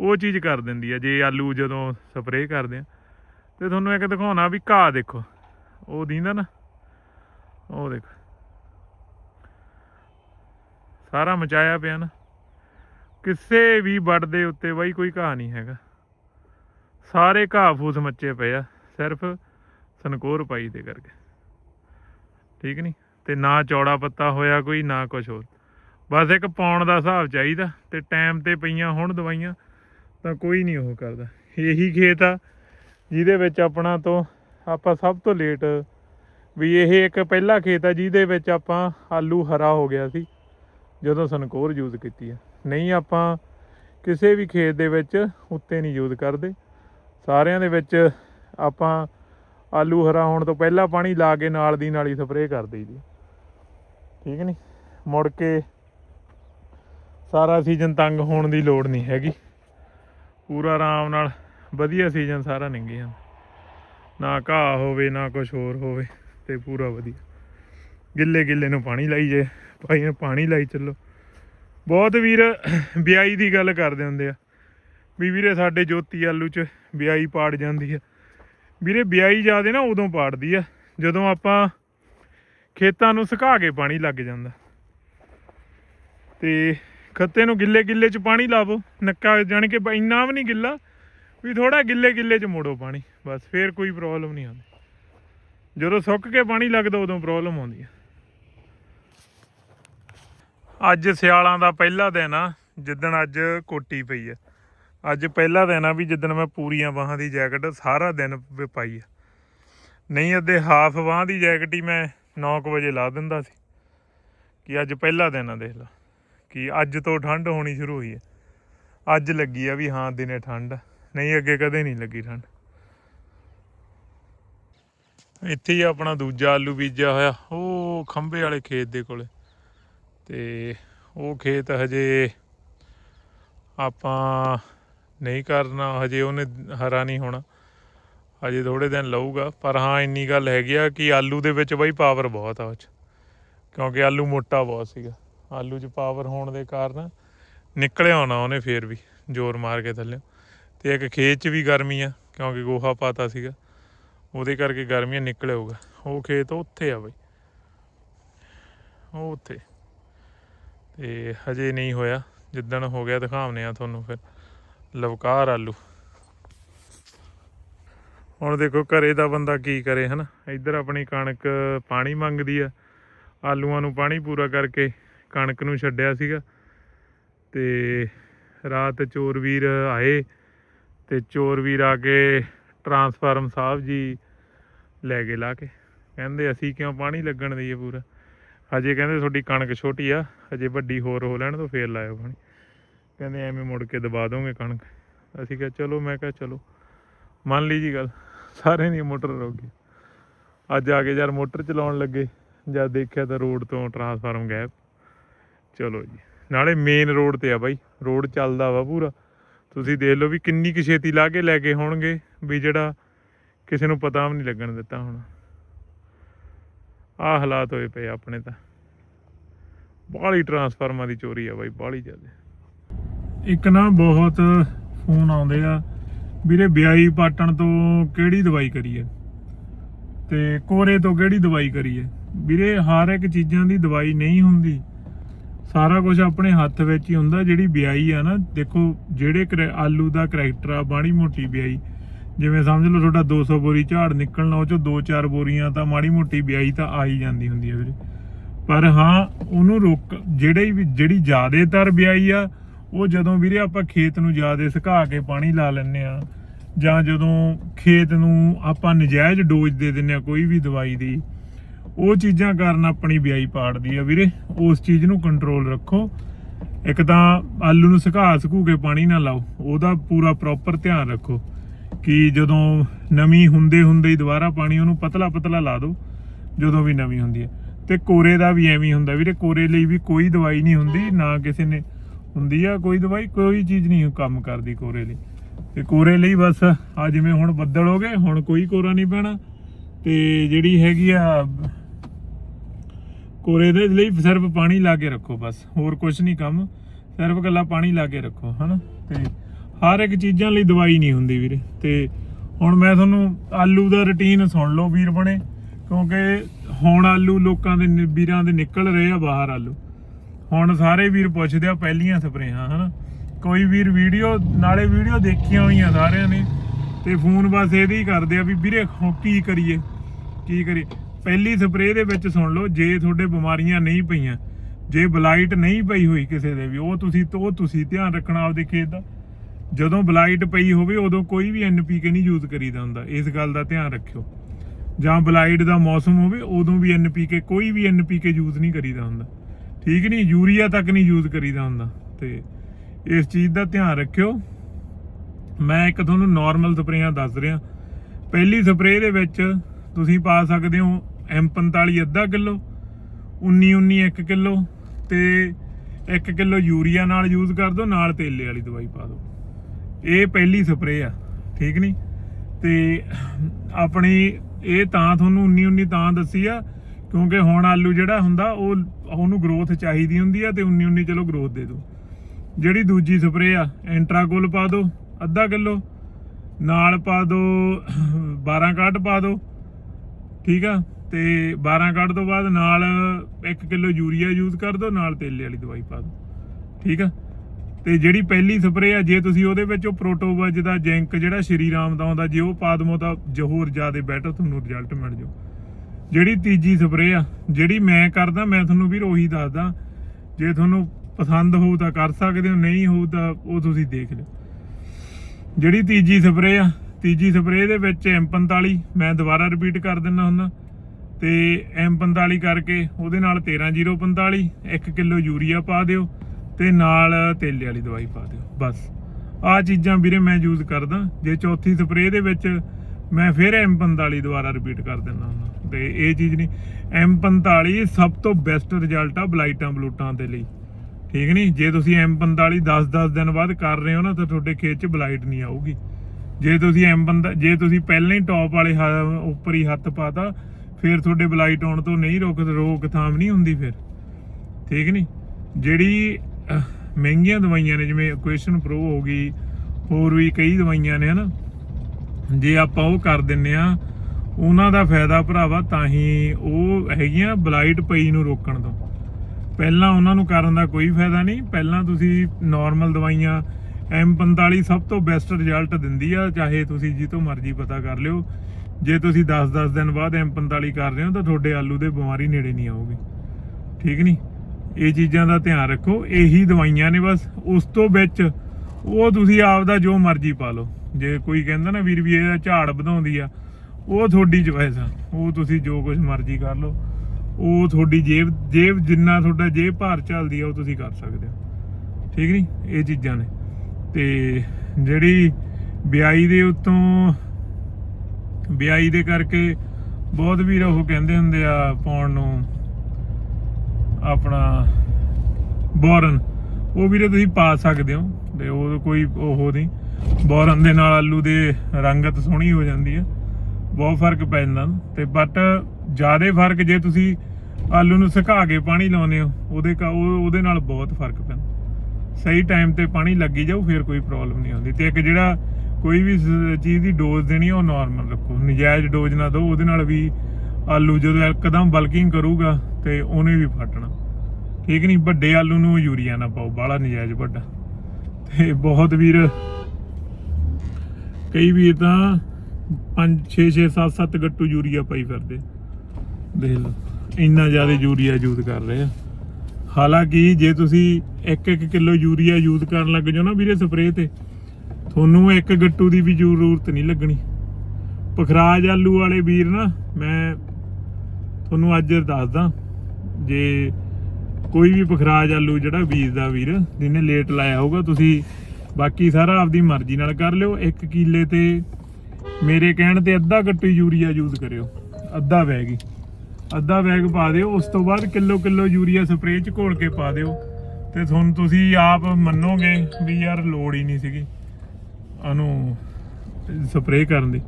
Speaker 1: ਉਹ ਚੀਜ਼ ਕਰ ਦਿੰਦੀ ਆ, ਜੇ ਆਲੂ ਜਦੋਂ ਸਪਰੇਅ ਕਰਦੇ ਆ। ਤੇ ਤੁਹਾਨੂੰ ਇੱਕ ਦਿਖਾਉਣਾ ਵੀ ਘਾਹ ਦੇਖੋ, ਉਹ ਦੀਂਦਾ ਨਾ, ਉਹ ਦੇਖੋ। ਸਾਰਾ ਮਚਾਇਆ ਪਿਆ ਨਾ। ਕਿਸੇ ਵੀ ਵੱਡ ਦੇ ਉੱਤੇ ਬਾਈ ਕੋਈ ਘਾਹ ਨਹੀਂ ਹੈਗਾ। ਸਾਰੇ ਘਾਹ ਫੂਸ ਮੱਚੇ ਪਏ ਆ, ਸਿਰਫ ਸਨਕੋਰ ਪਾਈ ਦੇ ਕਰਕੇ। ਠੀਕ ਨਹੀਂ ਤੇ ਨਾ ਚੌੜਾ ਪੱਤਾ ਹੋਇਆ ਕੋਈ, ਨਾ ਕੁਝ ਹੋਰ। ਬਸ ਇੱਕ ਪਾਉਣ ਦਾ ਹਿਸਾਬ ਚਾਹੀਦਾ ਤੇ ਟਾਈਮ ਤੇ ਪਈਆਂ ਹੁਣ ਦਵਾਈਆਂ, ਤਾਂ ਕੋਈ ਨਹੀਂ ਉਹ ਕਰਦਾ। ਇਹੀ ਖੇਤ ਆ, ਜਿਹਦੇ ਵਿੱਚ ਆਪਣਾ ਤੋਂ ਆਪਾਂ ਸਭ ਤੋਂ ਲੇਟ, ਵੀ ਇਹ ਇੱਕ ਪਹਿਲਾ ਖੇਤ ਆ ਜਿਹਦੇ ਵਿੱਚ ਆਪਾਂ ਆਲੂ ਹਰਾ ਹੋ ਗਿਆ ਸੀ, ਜਦੋਂ ਸਨਕੋਰ ਯੂਜ਼ ਕੀਤੀ ਆ। ਨਹੀਂ ਆਪਾਂ ਕਿਸੇ ਵੀ ਖੇਤ ਦੇ ਵਿੱਚ ਉੱਤੇ ਨਹੀਂ ਯੂਜ਼ ਕਰਦੇ। ਸਾਰਿਆਂ ਦੇ ਵਿੱਚ ਆਪਾਂ ਆਲੂ ਹਰਾ ਹੋਣ ਤੋਂ ਪਹਿਲਾਂ ਪਾਣੀ ਲਾ ਕੇ ਨਾਲ ਦੀ ਨਾਲ ਹੀ ਸਪਰੇਅ ਕਰ ਦਈਦੀ। ਠੀਕ ਨਹੀਂ? ਮੁੜ ਕੇ ਸਾਰਾ ਸੀਜ਼ਨ ਤੰਗ ਹੋਣ ਦੀ ਲੋੜ ਨਹੀਂ ਹੈਗੀ। ਪੂਰਾ ਆਰਾਮ ਨਾਲ ਵਧੀਆ ਸੀਜ਼ਨ ਸਾਰਾ ਲੰਘੀ ਜਾਂਦਾ ਨਾ ਘਾਹ ਹੋਵੇ, ਨਾ ਕੁਝ ਹੋਰ ਹੋਵੇ ਤੇ ਪੂਰਾ ਵਧੀਆ। ਗਿੱਲੇ ਗਿੱਲੇ ਨੂੰ ਪਾਣੀ ਲਾਈ ਜੇ। ਭਾਈ ਨੂੰ ਪਾਣੀ ਲਾਈ ਚੱਲੋ। ਬਹੁਤ ਵੀਰ, ਵਿਆਹੀ ਦੀ ਗੱਲ ਕਰਦੇ ਹੁੰਦੇ ਆ। ਵੀ ਵੀਰੇ ਸਾਡੇ ਜੋਤੀ ਆਲੂ ਚ ਵਿਆਹੀ ਪਾੜ ਜਾਂਦੀ ਆ। ਵੀਰੇ ਵਿਆਹੀ ਜਿਆਦੇ ਨਾ ਉਦੋਂ ਪਾੜਦੀ ਆ, ਜਦੋਂ ਆਪਾਂ ਖੇਤਾਂ ਨੂੰ ਸੁਕਾ ਕੇ ਪਾਣੀ ਲੱਗ ਜਾਂਦਾ। ਤੇ ਖੱਤੇ ਨੂੰ ਗਿੱਲੇ ਗਿੱਲੇ ਚ ਪਾਣੀ ਲਾਵੋ, ਨੱਕਾ ਜਾਣੀ ਕਿ ਇੰਨਾ ਵੀ ਨਹੀਂ ਗਿੱਲਾ, ਵੀ ਥੋੜਾ ਗਿੱਲੇ ਗਿੱਲੇ ਚ ਮੋੜੋ ਪਾਣੀ, ਬਸ ਫੇਰ ਕੋਈ ਪ੍ਰੋਬਲਮ ਨਹੀਂ ਆਉਂਦੀ। ਜਦੋਂ ਸੁੱਕ ਕੇ ਪਾਣੀ ਲੱਗਦਾ ਉਦੋਂ ਪ੍ਰੋਬਲਮ ਆਉਂਦੀ ਆ। ਅੱਜ ਸਿਆਲਾਂ ਦਾ ਪਹਿਲਾ ਦਿਨ ਆ, ਜਿੱਦਣ ਅੱਜ ਕੋਟੀ ਪਈ ਆ। ਅੱਜ ਪਹਿਲਾ ਦਿਨ ਆ ਵੀ ਜਿੱਦਣ ਮੈਂ ਪੂਰੀਆਂ ਬਾਹਾਂ ਦੀ ਜੈਕਟ ਸਾਰਾ ਦਿਨ ਪਾਈ ਆ। ਨਹੀਂ, ਅੱਧੇ ਹਾਫ ਬਾਹਾਂ ਦੀ ਜੈਕਟ ਹੀ ਮੈਂ 9 ਵਜੇ ਲਾ ਦਿੰਦਾ ਸੀ। ਕਿ ਅੱਜ ਪਹਿਲਾ ਦਿਨ ਆ, ਦੇਖ ਲਓ ਕਿ ਅੱਜ ਤੋਂ ਠੰਡ ਹੋਣੀ ਸ਼ੁਰੂ ਹੋਈ ਹੈ ਅੱਜ ਲੱਗੀ ਆ ਵੀ ਹਾਂ, ਦਿਨੇ ਠੰਡ ਆ। ਨਹੀਂ, ਅੱਗੇ ਕਦੇ ਨਹੀਂ ਲੱਗੀ ਠੰਡ ਇੱਥੇ ਹੀ ਆਪਣਾ ਦੂਜਾ ਆਲੂ ਬੀਜਿਆ ਹੋਇਆ। ਉਹ ਖੰਭੇ ਵਾਲੇ ਖੇਤ ਦੇ ਕੋਲੇ। ਤੇ ਉਹ ਖੇਤ ਹਜੇ ਆਪਾਂ ਨਹੀਂ ਕਰਨਾ, ਹਜੇ ਉਹਨੇ ਹਰਾ ਨਹੀਂ ਹੋਣਾ। ਹਜੇ ਥੋੜੇ ਦਿਨ ਲਊਗਾ, ਪਰ ਹਾਂ, ਇੰਨੀ ਗੱਲ ਹੈਗੀ ਆ ਕਿ ਆਲੂ ਦੇ ਵਿੱਚ ਬਾਈ ਪਾਵਰ ਬਹੁਤ ਆ ਉਹ 'ਚ। ਕਿਉਂਕਿ ਆਲੂ ਮੋਟਾ ਬਹੁਤ ਸੀਗਾ। ਆਲੂ 'ਚ ਪਾਵਰ ਹੋਣ ਦੇ ਕਾਰਨ ਨਿਕਲਿਆ ਹੋਣਾ ਉਹਨੇ ਫੇਰ ਵੀ, ਜ਼ੋਰ ਮਾਰ ਕੇ ਥੱਲੇ। ਤੇ ਇੱਕ ਖੇਤ 'ਚ ਵੀ ਗਰਮੀ ਆ, ਕਿਉਂਕਿ ਗੋਹਾ ਪਾਤਾ ਸੀਗਾ। ਉਹਦੇ ਕਰਕੇ ਗਰਮੀਆਂ ਨਿਕਲਿਆ ਹੋਊਗਾ। ਉਹ ਖੇਤ ਉੱਥੇ ਆ ਬਈ। ਉਹ ਉੱਥੇ। ਤੇ ਹਜੇ ਨਹੀਂ ਹੋਇਆ। ਜਿੱਦਣ ਹੋ ਗਿਆ ਦਿਖਾਉਨੇ ਆ ਤੁਹਾਨੂੰ ਫਿਰ। ਲਵਕਾਰ ਆਲੂ। ਹੁਣ ਦੇਖੋ ਘਰੇ ਦਾ ਬੰਦਾ ਕੀ ਕਰੇ, ਹਨਾ? ਇੱਧਰ ਆਪਣੀ ਕਣਕ ਪਾਣੀ ਮੰਗਦੀ ਆ। ਆਲੂਆਂ ਨੂੰ ਪਾਣੀ ਪੂਰਾ ਕਰਕੇ ਕਣਕ ਨੂੰ ਛੱਡਿਆ ਸੀਗਾ। ਤੇ ਰਾਤ ਚੋਰ ਵੀਰ ਆਏ ਤੇ ਚੋਰ ਵੀਰ ਆ ਕੇ ਟਰਾਂਸਫਾਰਮ ਸਾਹਿਬ ਜੀ ਲੈ ਕੇ ਲਾ ਕੇ। ਕਹਿੰਦੇ, ਅਸੀਂ ਕਿਉਂ ਪਾਣੀ ਲੱਗਣ ਦਈਏ ਪੂਰਾ? ਹਜੇ ਕਹਿੰਦੇ, ਤੁਹਾਡੀ ਕਣਕ ਛੋਟੀ ਆ। ਹਜੇ ਵੱਡੀ ਹੋਰ ਹੋ ਲੈਣ ਤੋਂ ਫੇਰ ਲਾਇਓ ਪਾਣੀ ਕਹਿੰਦੇ ਐਵੇਂ ਮੁੜ ਕੇ ਦਬਾ ਦੋਗੇ ਕਣਕ। ਅਸੀਂ ਕਿਹਾ, ਚਲੋ, ਮੈਂ ਕਿਹਾ, ਚਲੋ। ਮੰਨ ਲਈ ਜੀ ਗੱਲ। ਸਾਰਿਆਂ ਦੀ ਮੋਟਰ ਰੁਕ ਗਈ ਅੱਜ ਆ ਕੇ ਯਾਰ ਮੋਟਰ ਚਲਾਉਣ ਲੱਗੇ। ਜਦ ਦੇਖਿਆ ਤਾਂ ਰੋਡ ਤੋਂ ਟਰਾਂਸਫਾਰਮ ਗਾਇਬ ਚਲੋ ਜੀ। ਨਾਲੇ ਮੇਨ ਰੋਡ ਤੇ ਆ ਬਾਈ। ਰੋਡ ਚੱਲਦਾ ਵਾ ਪੂਰਾ। ਤੁਸੀਂ ਦੇਖ ਲਓ ਵੀ ਕਿੰਨੀ ਕੁ ਛੇਤੀ ਲਾ ਕੇ ਲੈ ਕੇ ਹੋਣਗੇ। ਵੀ ਜਿਹੜਾ ਕਿਸੇ ਨੂੰ ਪਤਾ ਵੀ ਨਹੀਂ ਲੱਗਣ ਦਿੱਤਾ ਹੁਣ। ਆਹ ਹਾਲਾਤ ਹੋਏ ਪਏ ਆਪਣੇ ਤਾਂ। ਬਾਹਲੀ ਟਰਾਂਸਫਾਰਮਾਂ ਦੀ ਚੋਰੀ ਆ ਬਾਈ, ਬਾਹਲੀ ਜ਼ਿਆਦਾ। ਇੱਕ ਨਾ ਬਹੁਤ ਫੋਨ ਆਉਂਦੇ ਆ। ਵੀਰੇ ਵਿਆਹੀ ਪਾਟਣ ਤੋਂ ਕਿਹੜੀ ਦਵਾਈ ਕਰੀਏ? ਤੇ ਕੋਰੇ ਤੋਂ ਕਿਹੜੀ ਦਵਾਈ ਕਰੀਏ? ਵੀਰੇ ਹਰ ਇੱਕ ਚੀਜ਼ਾਂ ਦੀ ਦਵਾਈ ਨਹੀਂ ਹੁੰਦੀ। ਸਾਰਾ ਕੁਝ ਆਪਣੇ ਹੱਥ ਵਿੱਚ ਹੀ ਹੁੰਦਾ, ਜਿਹੜੀ ਵਿਆਹੀ ਆ ਨਾ। ਦੇਖੋ, ਜਿਹੜੇ ਆਲੂ ਦਾ ਕਰੈਕਟਰ ਆ ਬਾੜੀ ਮੋਟੀ ਵਿਆਹੀ। ਜਿਵੇਂ ਸਮਝ ਲਓ ਤੁਹਾਡਾ 200 ਬੋਰੀ ਝਾੜ ਨਿਕਲਣਾ, ਉਹ ਚੋਂ 2-4 ਬੋਰੀਆਂ ਤਾਂ ਮਾੜੀ ਮੋਟੀ ਵਿਆਹੀ ਤਾਂ ਆ ਹੀ ਜਾਂਦੀ ਹੁੰਦੀ ਹੈ ਵੀਰੇ। ਪਰ ਹਾਂ, ਉਹਨੂੰ ਰੋਕ, ਜਿਹੜੇ ਵੀ, ਜਿਹੜੀ ਜ਼ਿਆਦਾਤਰ ਵਿਆਹੀ ਆ, ਉਹ ਜਦੋਂ ਵੀਰੇ ਆਪਾਂ ਖੇਤ ਨੂੰ ਜ਼ਿਆਦਾ ਸੁਕਾ ਕੇ ਪਾਣੀ ਲਾ ਲੈਂਦੇ ਆ ਜਾਂ ਜਦੋਂ ਖੇਤ ਨੂੰ ਆਪਾਂ ਨਜਾਇਜ਼ ਡੋਜ਼ ਦੇ ਦਿੰਨੇ ਆ ਕੋਈ ਵੀ ਦਵਾਈ ਦੀ, ਉਹ ਚੀਜ਼ਾਂ ਕਾਰਨ ਆਪਣੀ ਵਿਆਈ ਪਾੜਦੀ ਆ ਵੀਰੇ। ਉਸ ਚੀਜ਼ ਨੂੰ ਕੰਟਰੋਲ ਰੱਖੋ। ਇੱਕ ਤਾਂ ਆਲੂ ਨੂੰ ਸੁਕਾ ਸਕੂ ਕੇ ਪਾਣੀ ਨਾ ਲਾਓ, ਉਹਦਾ ਪੂਰਾ ਪ੍ਰੋਪਰ ਧਿਆਨ ਰੱਖੋ ਕਿ ਜਦੋਂ ਨਵੀਂ ਹੁੰਦੇ ਹੁੰਦੇ ਹੀ ਦੁਬਾਰਾ ਪਾਣੀ ਉਹਨੂੰ ਪਤਲਾ ਪਤਲਾ ਲਾ ਦਿਓ, ਜਦੋਂ ਵੀ ਨਵੀਂ ਹੁੰਦੀ ਹੈ। ਤੇ ਕੋਰੇ ਦਾ ਵੀ ਐਵੇਂ ਹੁੰਦਾ ਵੀਰੇ, ਕੋਰੇ ਲਈ ਵੀ ਕੋਈ ਦਵਾਈ ਨਹੀਂ ਹੁੰਦੀ, ਨਾ ਕਿਸੇ ਨੇ ਹੁੰਦੀ ਆ ਕੋਈ ਦਵਾਈ, ਕੋਈ ਚੀਜ਼ ਨਹੀਂ ਕੰਮ ਕਰਦੀ ਕੋਰੇ ਲਈ। ਤੇ ਕੋਰੇ ਲਈ ਬਸ ਆ ਜਿਵੇਂ ਹੁਣ ਬੱਦਲ ਹੋ ਗਏ, ਹੁਣ ਕੋਈ ਕੋਰਾ ਨਹੀਂ ਪੈਣਾ। ਤੇ ਜਿਹੜੀ ਹੈਗੀ ਆ, ਕੋਰੇ ਦੇ ਲਈ ਸਿਰਫ ਪਾਣੀ ਲਾ ਕੇ ਰੱਖੋ ਬਸ, ਹੋਰ ਕੁਝ ਨਹੀਂ ਕੰਮ। ਸਿਰਫ ਕੱਲਾ ਪਾਣੀ ਲਾ ਕੇ ਰੱਖੋ, ਹਨਾ? ਤੇ ਹਰ ਇੱਕ ਚੀਜ਼ਾਂ ਲਈ ਦਵਾਈ ਨਹੀਂ ਹੁੰਦੀ ਵੀਰੇ। ਤੇ ਹੁਣ ਮੈਂ ਤੁਹਾਨੂੰ ਆਲੂ ਦਾ ਰੁਟੀਨ ਸੁਣ ਲਓ ਵੀਰ ਬਣੇ, ਕਿਉਂਕਿ ਹੁਣ ਆਲੂ ਲੋਕਾਂ ਦੇ ਵੀਰਾਂ ਦੇ ਨਿਕਲ ਰਹੇ ਆ ਬਾਹਰ ਆਲੂ। ਹੁਣ ਸਾਰੇ ਵੀਰ ਪੁੱਛਦੇ ਆ ਪਹਿਲੀਆਂ ਸਪਰੇਹਾਂ, ਹਨਾ? ਕੋਈ ਵੀਰ ਵੀਡੀਓ, ਨਾਲੇ ਵੀਡੀਓ ਦੇਖੀਆਂ ਹੋਈਆਂ ਸਾਰਿਆਂ ਨੇ, ਤੇ ਫੋਨ ਬਸ ਇਹਦੀ ਹੀ ਕਰਦੇ ਆ ਵੀ ਵੀਰੇ ਕੀ ਕਰੀਏ ਕੀ ਕਰੀਏ? ਪਹਿਲੀ ਸਪਰੇਅ ਦੇ ਵਿੱਚ ਸੁਣ ਲਓ, ਜੇ ਤੁਹਾਡੇ ਬਿਮਾਰੀਆਂ ਨਹੀਂ ਪਈਆਂ, ਜੇ ਬਲਾਈਟ ਨਹੀਂ ਪਈ ਹੋਈ ਕਿਸੇ ਦੇ ਵੀ, ਉਹ ਤੁਸੀਂ ਉਹ ਤੁਸੀਂ ਧਿਆਨ ਰੱਖਣਾ ਆਪਦੇ ਖੇਤ ਦਾ। ਜਦੋਂ ਬਲਾਈਟ ਪਈ ਹੋਵੇ, ਉਦੋਂ ਕੋਈ ਵੀ ਐਨਪੀਕੇ ਨਹੀਂ ਯੂਜ਼ ਕਰੀਦਾ ਹੁੰਦਾ, ਇਸ ਗੱਲ ਦਾ ਧਿਆਨ ਰੱਖਿਓ। ਜਾਂ ਬਲਾਈਡ ਦਾ ਮੌਸਮ ਹੋਵੇ, ਉਦੋਂ ਵੀ ਐਨਪੀਕੇ ਕੋਈ ਵੀ ਐਨਪੀਕੇ ਯੂਜ਼ ਨਹੀਂ ਕਰੀਦਾ ਹੁੰਦਾ। ਠੀਕ ਨਹੀਂ, ਯੂਰੀਆ ਤੱਕ ਨਹੀਂ ਯੂਜ਼ ਕਰੀਦਾ ਹੁੰਦਾ। ਤੇ ਇਸ ਚੀਜ਼ ਦਾ ਧਿਆਨ ਰੱਖਿਓ। ਮੈਂ ਇੱਕ ਤੁਹਾਨੂੰ ਨਾਰਮਲ ਸਪਰੇਆਂ ਦੱਸ ਰਿਹਾ। ਪਹਿਲੀ ਸਪਰੇਅ ਦੇ ਵਿੱਚ ਤੁਸੀਂ ਪਾ ਸਕਦੇ ਹੋ M45 ਅੱਧਾ ਕਿਲੋ 19 19 1 ਕਿਲੋ ਤੇ 1 ਕਿਲੋ ਯੂਰੀਆ ਨਾਲ ਯੂਜ਼ ਕਰ ਦਿਓ, ਨਾਲ ਤੇਲੇ ਵਾਲੀ ਦਵਾਈ ਪਾ ਦਿਓ। ਇਹ ਪਹਿਲੀ ਸਪਰੇਅ ਆ। ਠੀਕ ਨਹੀਂ? ਤੇ ਆਪਣੀ ਇਹ ਤਾਂ ਤੁਹਾਨੂੰ 19 19 ਤਾਂ ਦੱਸੀ ਆ, ਕਿਉਂਕਿ ਹੁਣ ਆਲੂ ਜਿਹੜਾ ਹੁੰਦਾ, ਉਹ ਉਹਨੂੰ ਗਰੋਥ ਚਾਹੀਦੀ ਹੁੰਦੀ ਆ ਤੇ 19 19 ਚਲੋ ਗਰੋਥ ਦੇ ਦਿਓ। ਜਿਹੜੀ ਦੂਜੀ ਸਪਰੇਅ ਆ ਐਂਟਰਾਕੋਲ ਪਾ ਦਿਓ, ਅੱਧਾ ਕਿਲੋ, ਨਾਲ ਪਾ ਦਿਓ 12 ਕਾਟ ਪਾ ਦਿਓ, ਠੀਕ ਆ, ਤੇ 12 ਕਾਟ ਤੋਂ ਬਾਅਦ ਨਾਲ 1 ਕਿਲੋ ਯੂਰੀਆ ਯੂਜ਼ ਕਰ ਦਿਓ, ਨਾਲ ਤੇਲੇ ਵਾਲੀ ਦਵਾਈ ਪਾ ਦਿਓ, ਠੀਕ ਆ? ਤੇ ਜਿਹੜੀ ਪਹਿਲੀ ਸਪਰੇਅ ਆ, ਜੇ ਤੁਸੀਂ ਉਹਦੇ ਵਿੱਚ ਉਹ ਪ੍ਰੋਟੋਵਜ ਦਾ, ਜਿੰਕ ਜਿਹੜਾ ਸ਼੍ਰੀਰਾਮ ਦਾ ਆਉਂਦਾ, ਜੇ ਉਹ ਪਾ ਦਮੋ ਤਾਂ ਜ- ਹੋਰ ਜ਼ਿਆਦਾ ਬੈਟਰ ਤੁਹਾਨੂੰ ਰਿਜ਼ਲਟ ਮਿਲ ਜਾਊ। ਜਿਹੜੀ ਤੀਜੀ ਸਪਰੇਅ ਆ, ਜਿਹੜੀ ਮੈਂ ਕਰਦਾ, ਮੈਂ ਤੁਹਾਨੂੰ ਵੀ ਉਹੀ ਦੱਸਦਾ। ਜੇ ਤੁਹਾਨੂੰ ਪਸੰਦ ਹੋਊ ਤਾਂ ਕਰ ਸਕਦੇ ਹੋ, ਨਹੀਂ ਹੋਊ ਤਾਂ ਉਹ ਤੁਸੀਂ ਦੇਖ ਲਿਓ। ਜਿਹੜੀ ਤੀਜੀ ਸਪਰੇਅ ਆ, ਤੀਜੀ ਸਪਰੇਅ ਦੇ ਵਿੱਚ M45 ਮੈਂ ਦੁਬਾਰਾ ਰਿਪੀਟ ਕਰ ਦਿੰਦਾ ਹੁੰਦਾ। ਤੇ M45 ਕਰਕੇ, ਉਹਦੇ ਨਾਲ 13045 1 ਕਿਲੋ ਯੂਰੀਆ ਪਾ ਦਿਓ। ਤੇ ਨਾਲ ਤੇਲੇ ਵਾਲੀ ਦਵਾਈ ਪਾ ਦਿਓ, ਬਸ। ਆ ਚੀਜ਼ਾਂ ਵੀਰੇ ਮੈਂ ਯੂਜ਼ ਕਰਦਾ, ਜੇ ਚੌਥੀ ਸਪਰੇਅ ਦੇ ਵਿੱਚ ਮੈਂ ਫਿਰ M45 ਦੁਬਾਰਾ ਰਿਪੀਟ ਕਰ ਦਿੰਦਾ ਹੁੰਦਾ। ਤੇ ਇਹ ਚੀਜ਼ ਨਹੀਂ M45 ਸਭ ਤੋਂ ਬੈਸਟ ਰਿਜ਼ਲਟ ਆ ਬਲਾਈਟਾਂ ਬਲੂਟਾਂ ਦੇ ਲਈ। ਠੀਕ ਨਹੀਂ? ਜੇ ਤੁਸੀਂ M45 10-10 ਦਿਨ ਬਾਅਦ ਕਰ ਰਹੇ ਹੋ ਨਾ, ਤਾਂ ਤੁਹਾਡੇ ਖੇਤ 'ਚ ਬਲਾਈਟ ਨਹੀਂ ਆਊਗੀ। ਜੇ ਤੁਸੀਂ M45 ਜੇ ਤੁਸੀਂ ਪਹਿਲਾਂ ਹੀ ਟੌਪ ਵਾਲੇ ਹ- ਉੱਪਰ ਹੀ ਹੱਥ ਪਾਤਾ, ਫਿਰ ਤੁਹਾਡੇ ਬਲਾਈਟ ਆਉਣ ਤੋਂ ਨਹੀਂ ਰੋਕ, ਰੋਕਥਾਮ ਨਹੀਂ ਹੁੰਦੀ ਫਿਰ। ਠੀਕ ਨਹੀਂ? ਜਿਹੜੀ ਮਹਿੰਗੀਆਂ ਦਵਾਈਆਂ ਨੇ, ਜਿਵੇਂ ਇਕੁਏਸ਼ਨ ਪ੍ਰੋ ਹੋ ਗਈ, ਹੋਰ ਵੀ ਕਈ ਦਵਾਈਆਂ ਨੇ, ਹਨਾ? ਜੇ ਆਪਾਂ ਉਹ ਕਰ ਦਿੰਨੇ ਆ, ਉਹਨਾਂ ਦਾ ਫਾਇਦਾ ਭਰਾਵਾ ਤਾਂ ਹੀ ਉਹ ਹੈਗੀਆਂ ਬਲਾਈਟ ਪਈ ਨੂੰ ਰੋਕਣ ਤੋਂ। ਪਹਿਲਾਂ ਉਹਨਾਂ ਨੂੰ ਕਰਨ ਦਾ ਕੋਈ ਫਾਇਦਾ ਨਹੀਂ, ਪਹਿਲਾਂ ਤੁਸੀਂ ਨਾਰਮਲ ਦਵਾਈਆਂ M45 ਸਭ ਤੋਂ ਬੈਸਟ ਰਿਜ਼ਲਟ ਦਿੰਦੀ ਆ, ਚਾਹੇ ਤੁਸੀਂ ਜੀ ਮਰਜ਼ੀ ਪਤਾ ਕਰ ਲਿਓ। ਜੇ ਤੁਸੀਂ 10-10 ਦਿਨ ਬਾਅਦ M45 ਕਰ ਰਹੇ ਹੋ, ਤਾਂ ਤੁਹਾਡੇ ਆਲੂ ਦੇ ਬਿਮਾਰੀ ਨੇੜੇ ਨਹੀਂ ਆਉਗੀ। ਠੀਕ ਨਹੀਂ? ਇਹ ਚੀਜ਼ਾਂ ਦਾ ਧਿਆਨ ਰੱਖੋ, ਇਹੀ ਦਵਾਈਆਂ ਨੇ ਬਸ। ਉਸ ਤੋਂ ਵਿੱਚ ਉਹ ਤੁਸੀਂ ਆਪ ਦਾ ਜੋ ਮਰਜ਼ੀ ਪਾ ਲਓ। ਜੇ ਕੋਈ ਕਹਿੰਦਾ ਨਾ ਵੀਰ ਵੀ ਇਹਦਾ ਝਾੜ ਵਧਾਉਂਦੀ ਆ, ਉਹ ਤੁਹਾਡੀ ਚੋਇਸ ਆ। ਉਹ ਤੁਸੀਂ ਜੋ ਕੁਝ ਮਰਜ਼ੀ ਕਰ ਲਓ। ਉਹ ਤੁਹਾਡੀ ਜੇਬ ਜੇਬ ਜਿੰਨਾ ਤੁਹਾਡਾ ਜੇਬ ਭਾਰ ਚੱਲਦੀ ਆ, ਉਹ ਤੁਸੀਂ ਕਰ ਸਕਦੇ ਹੋ। ਠੀਕ ਨਹੀਂ ਇਹ ਚੀਜ਼ਾਂ ਨੇ। ਤੇ ਜਿਹੜੀ ਵਿਆਈ ਦੇ ਉਤੋਂ ਵਿਆਈ ਦੇ ਕਰਕੇ ਬਹੁਤ ਵੀਰ ਉਹ ਕਹਿੰਦੇ ਹੁੰਦੇ ਆ ਪਾਉਣ ਨੂੰ ਆਪਣਾ ਬੋਰਨ, ਉਹ ਵੀਰੇ ਤੁਸੀਂ ਪਾ ਸਕਦੇ ਹੋ, ਤੇ ਉਹ ਕੋਈ ਉਹ ਨਹੀਂ। ਬੋਰਨ ਦੇ ਨਾਲ ਆਲੂ ਦੇ ਰੰਗਤ ਸੋਹਣੀ ਹੋ ਜਾਂਦੀ ਹੈ, ਬਹੁਤ ਫ਼ਰਕ ਪੈ ਜਾਂਦਾ ਤੇ ਬਟ ਜ਼ਿਆਦਾ ਫ਼ਰਕ ਜੇ ਤੁਸੀਂ ਆਲੂ ਨੂੰ ਸੁਕਾ ਕੇ ਪਾਣੀ ਲਾਉਂਦੇ ਹੋ, ਉਹਦੇ ਕਾ- ਉਹ ਉਹਦੇ ਨਾਲ ਬਹੁਤ ਫ਼ਰਕ ਪੈਂਦਾ। ਸਹੀ ਟਾਈਮ ਤੇ ਪਾਣੀ ਲੱਗੀ ਜਾਊ, ਫਿਰ ਕੋਈ ਪ੍ਰੋਬਲਮ ਨਹੀਂ ਆਉਂਦੀ। ਤੇ ਇੱਕ ਜਿਹੜਾ ਕੋਈ ਵੀ ਚੀਜ਼ ਦੀ ਡੋਜ਼ ਦੇਣੀ ਉਹ ਨਾਰਮਲ ਰੱਖੋ। ਨਜਾਇਜ਼ ਡੋਜ਼ ਨਾ ਦਿਓ, ਉਹਦੇ ਨਾਲ ਵੀ ਆਲੂ ਜਦੋਂ ਇੱਕਦਮ ਬਲਕਿੰਗ ਕਰੂਗਾ ਤੇ ਉਹਨੇ ਵੀ ਫਟਣਾ। ਠੀਕ ਨਹੀਂ, ਵੱਡੇ ਆਲੂ ਨੂੰ ਯੂਰੀਆ ਨਾ ਪਾਓ, ਬਾਹਲਾ ਨਜਾਇਜ਼ ਵੱਡਾ। ਤੇ ਬਹੁਤ ਵੀਰ, ਕਈ ਵੀਰ ਤਾਂ 5 6 6 7 7 ਗੱਟੂ ਯੂਰੀਆ ਪਾਈ ਫਿਰਦੇ। ਦੇਖ ਲਓ, ਇੰਨਾ ਜ਼ਿਆਦਾ ਯੂਰੀਆ ਯੂਜ਼ ਕਰ ਰਹੇ ਆ। ਹਾਲਾਂਕਿ ਜੇ ਤੁਸੀਂ 1-1 ਕਿਲੋ ਯੂਰੀਆ ਯੂਜ਼ ਕਰਨ ਲੱਗ ਜਾਓ ਨਾ ਵੀਰੇ ਸਪਰੇਅ ਤੇ, ਤੁਹਾਨੂੰ ਇੱਕ ਗੱਟੂ ਦੀ ਵੀ ਜ਼ਰੂਰਤ ਨਹੀਂ ਲੱਗਣੀ। ਪਖਰਾਜ ਆਲੂ ਵਾਲੇ ਵੀਰ ਨਾ, ਮੈਂ ਤੁਹਾਨੂੰ ਅੱਜ ਦੱਸਦਾ। ਜੇ ਕੋਈ ਵੀ ਪਖਰਾਜ ਆਲੂ ਜਿਹੜਾ ਬੀਜਦਾ ਵੀਰ, ਜਿਹਨੇ ਲੇਟ ਲਾਇਆ ਹੋਊਗਾ, ਤੁਸੀਂ ਬਾਕੀ ਸਾਰਾ ਆਪਦੀ ਮਰਜ਼ੀ ਨਾਲ ਕਰ ਲਿਓ। ਇੱਕ ਕਿੱਲੇ ਤੇ ਮੇਰੇ ਕਹਿਣ ਤੇ ਅੱਧਾ ਗੱਟੂ ਯੂਰੀਆ ਯੂਜ਼ ਕਰਿਓ। ਅੱਧਾ ਬੈਗ ਹੀ। ਅੱਧਾ ਬੈਗ ਪਾ ਦਿਓ। ਉਸ ਤੋਂ ਬਾਅਦ ਕਿਲੋ ਕਿਲੋ ਯੂਰੀਆ ਸਪਰੇਅ ਚ ਘੋਲ ਕੇ ਪਾ ਦਿਓ। ਤੇ ਤੁਹਾਨੂੰ ਤੁਸੀਂ ਆਪ ਮੰਨੋਗੇ ਵੀ ਯਾਰ ਲੋੜ ਹੀ ਨਹੀਂ ਸੀਗੀ ਉਹਨੂੰ ਸਪਰੇਅ ਕਰਨ ਦੀ।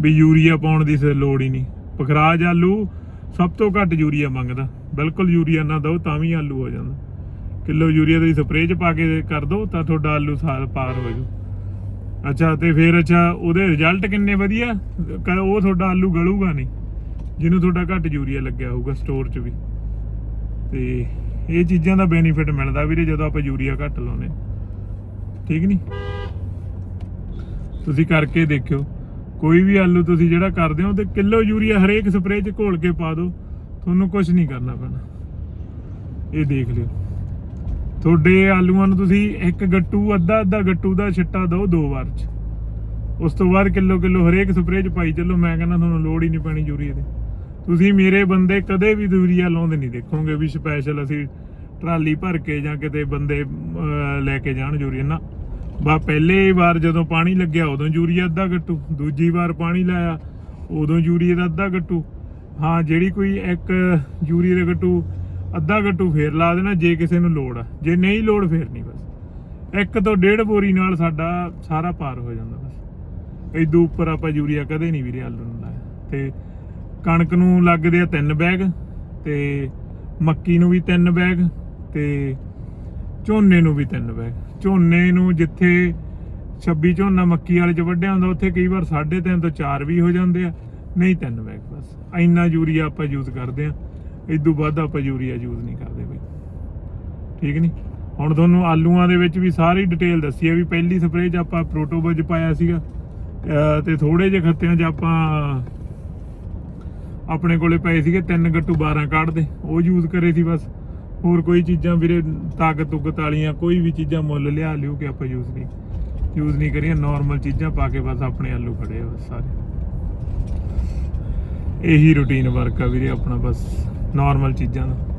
Speaker 1: ਵੀ ਯੂਰੀਆ ਪਾਉਣ ਦੀ ਸ- ਲੋੜ ਹੀ ਨਹੀਂ। ਪਖਰਾਜ ਆਲੂ ਸਭ ਤੋਂ ਘੱਟ ਯੂਰੀਆ ਮੰਗਦਾ। ਬਿਲਕੁਲ ਯੂਰੀਆ ਨਾ ਦਿਓ ਤਾਂ ਵੀ ਆਲੂ ਹੋ ਜਾਂਦਾ ਕਿਲੋ ਯੂਰੀਆ ਤੁਸੀਂ ਸਪਰੇਅ ਚ ਪਾ ਕੇ ਕਰ ਦਿਓ ਤਾਂ ਤੁਹਾਡਾ ਆਲੂ ਸਾਲ ਪਾਰ ਹੋ ਜੂ ਅੱਛਾ, ਤੇ ਫਿਰ ਅੱਛਾ, ਉਹਦੇ ਰਿਜ਼ਲਟ ਕਿੰਨੇ ਵਧੀਆ? ਕ- ਉਹ ਤੁਹਾਡਾ ਆਲੂ ਗਲੂਗਾ ਨਹੀਂ। ਜਿਹਨੂੰ ਤੁਹਾਡਾ ਘੱਟ ਯੂਰੀਆ ਲੱਗਿਆ ਹੋਊਗਾ ਸਟੋਰ 'ਚ ਵੀ। ਤੇ ਇਹ ਚੀਜ਼ਾਂ ਦਾ ਬੈਨੀਫਿਟ ਮਿਲਦਾ ਵੀਰੇ ਜਦੋਂ ਆਪਾਂ ਯੂਰੀਆ ਘੱਟ ਲਾਉਨੇ ਠੀਕ ਨਹੀਂ ਤੁਸੀਂ ਕਰਕੇ ਦੇਖਿਓ। ਕੋਈ ਵੀ ਆਲੂ ਤੁਸੀਂ ਜਿਹੜਾ ਕਰਦੇ ਹੋ ਤੇ ਕਿਲੋ ਯੂਰੀਆ ਹਰੇਕ ਸਪਰੇਅ 'ਚ ਘੋਲ ਕੇ ਪਾ ਦਿਓ। ਤੁਹਾਨੂੰ ਕੁਝ ਨਹੀਂ ਕਰਨਾ ਪੈਣਾ। ਇਹ ਦੇਖ ਲਿਓ। ਤੁਹਾਡੇ ਆਲੂਆਂ ਨੂੰ ਤੁਸੀਂ ਇੱਕ ਗੱਟੂ, ਅੱਧਾ ਅੱਧਾ ਗੱਟੂ ਦਾ ਛਿੱਟਾ ਦਿਓ ਦੋ ਵਾਰ 'ਚ। ਉਸ ਤੋਂ ਬਾਅਦ ਕਿਲੋ ਕਿਲੋ ਹਰੇਕ ਸਪਰੇਅ 'ਚ ਪਾਈ ਚੱਲੋ, ਮੈਂ ਕਹਿੰਦਾ ਤੁਹਾਨੂੰ ਲੋੜ ਹੀ ਨਹੀਂ ਪੈਣੀ ਯੂਰੀਆ ਦੀ। ਤੁਸੀਂ ਮੇਰੇ ਬੰਦੇ ਕਦੇ ਵੀ ਯੂਰੀਆ ਲਾਉਂਦੇ ਨਹੀਂ ਦੇਖੋਗੇ ਵੀ ਸਪੈਸ਼ਲ ਅਸੀਂ ਟਰਾਲੀ ਭਰ ਕੇ ਜਾਂ ਕਿਤੇ ਬੰਦੇ ਲੈ ਕੇ ਜਾਣ ਯੂਰੀਆ ਨਾ, ਬਾ ਪਹਿਲੇ ਵਾਰ ਜਦੋਂ ਪਾਣੀ ਲੱਗਿਆ ਉਦੋਂ ਯੂਰੀਆ ਅੱਧਾ ਗੱਟੂ, ਦੂਜੀ ਵਾਰ ਪਾਣੀ ਲਾਇਆ, ਉਦੋਂ ਯੂਰੀਆ ਦਾ ਅੱਧਾ ਗੱਟੂ। ਹਾਂ, ਜਿਹੜੀ ਕੋਈ ਇੱਕ ਯੂਰੀਆ ਦਾ ਗੱਟੂ ਅੱਧਾ ਗੱਟੂ ਫੇਰ ਲਾ ਦੇਣਾ ਜੇ ਕਿਸੇ ਨੂੰ ਲੋੜ ਆ। ਜੇ ਨਹੀਂ ਲੋੜ, ਫੇਰ ਨਹੀਂ ਬਸ। ਇੱਕ ਤੋਂ ਡੇਢ ਬੋਰੀ ਨਾਲ ਸਾਡਾ ਸਾਰਾ ਪਾਰ ਹੋ ਜਾਂਦਾ ਬਸ। ਇਦੋਂ ਉੱਪਰ ਆਪਾਂ ਯੂਰੀਆ ਕਦੇ ਨਹੀਂ ਵੀਰੇ ਆਲੂ ਨੂੰ ਲਾਇਆ ਤੇ ਕਣਕ ਨੂੰ ਲੱਗਦੇ ਆ ਤਿੰਨ ਬੈਗ, ਤੇ ਮੱਕੀ ਨੂੰ ਵੀ ਤਿੰਨ ਬੈਗ, ਤੇ ਝੋਨੇ ਨੂੰ ਵੀ ਤਿੰਨ ਬੈਗ। ਝੋਨੇ ਨੂੰ ਜਿੱਥੇ 26 ਝੋਨਾ ਮੱਕੀ ਵਾਲੇ ਚ ਵੱਢਿਆ ਹੁੰਦਾ, ਉੱਥੇ ਕਈ ਵਾਰ 3.5 ਤੋਂ 4 ਵੀ ਹੋ ਜਾਂਦੇ ਆ। ਨਹੀਂ ਤਿੰਨ ਬੈਗ ਬਸ। ਇੰਨਾ ਯੂਰੀਆ ਆਪਾਂ ਯੂਜ਼ ਕਰਦੇ ਆ ਇਦੋਂ ਵੱਧ ਆਪਾਂ ਯੂਰੀਆ ਯੂਜ਼ ਨਹੀਂ ਕਰਦੇ ਬਈ। ਠੀਕ ਨਹੀਂ ਹੁਣ ਤੁਹਾਨੂੰ ਆਲੂਆਂ ਦੇ ਵਿੱਚ ਵੀ ਸਾਰੀ ਡਿਟੇਲ ਦੱਸੀ ਹੈ ਵੀ ਪਹਿਲੀ ਸਪਰੇਅ 'ਚ ਆਪਾਂ ਪ੍ਰੋਟੋਬਜ ਪਾਇਆ ਸੀਗਾ। ਅਹ ਤੇ ਥੋੜੇ ਜਿਹੇ ਖੱਤਿਆਂ 'ਚ ਆਪਾਂ ਆਪਣੇ ਕੋਲੇ ਪਏ ਸੀਗੇ, ਤਿੰਨ ਗੱਟੂ 12 ਕੱਢਦੇ ਉਹ ਯੂਜ਼ ਕਰੇ ਸੀ ਬਸ। ਹੋਰ ਕੋਈ ਚੀਜ਼ਾਂ ਵੀਰੇ, ਤਾਕਤ ਤੁਕਤ ਵਾਲੀਆਂ, ਕੋਈ ਵੀ ਚੀਜ਼ਾਂ ਮੁੱਲ ਲਿਆ ਲਿਓ ਕਿ ਆਪਾਂ ਯੂਜ਼ ਨਹੀਂ ਯੂਜ਼ ਨਹੀਂ ਕਰੀਆਂ। ਨਾਰਮਲ ਚੀਜ਼ਾਂ ਪਾ ਕੇ ਬਸ ਆਪਣੇ ਆਲੂ ਖੜੇ ਆ ਬਸ ਸਾਰੇ। ਇਹੀ ਰੂਟੀਨ ਵਰਕ ਆ ਵੀਰੇ ਆਪਣਾ ਬਸ ਨਾਰਮਲ ਚੀਜ਼ਾਂ ਦਾ।